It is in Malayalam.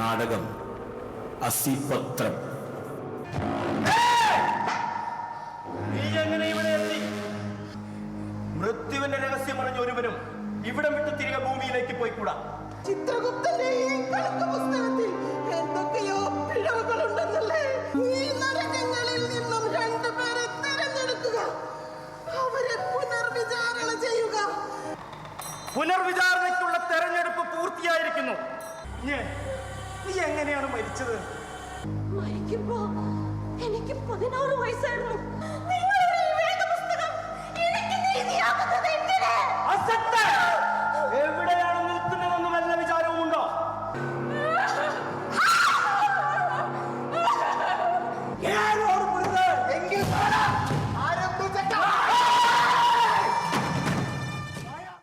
നാടകം അസിപത്രം. നീ എങ്ങനെ ഇവിടെ എത്തി? മൃത്യുവിന്റെ രഹസ്യം അറിഞ്ഞ ഒരുവനും ഇവിടം വിട്ട് തിരികെ ഭൂമിയിലേക്ക് പോയിക്കൂടാ. ചിത്രഗുപ്തന്റെ ഈ കണക്ക് പുസ്തകത്തിൽ എന്തൊക്കെയോ പിഴവുകളുണ്ടെന്നല്ലേ? ഈ നരകങ്ങളിൽ നിന്നും രണ്ടുപേരെ തിരഞ്ഞെടുക്കുക. അവരെ പുനർവിചാരണ ചെയ്യുക. പുനർവിചാരണയ്ക്കുള്ള തെരഞ്ഞെടുപ്പ് പൂർത്തിയായിരിക്കുന്നു. നീ എങ്ങനെയാണ് മരിച്ചത്? മരിക്കുമ്പോ എനിക്ക് പതിനാറ് വയസ്സായിരുന്നു.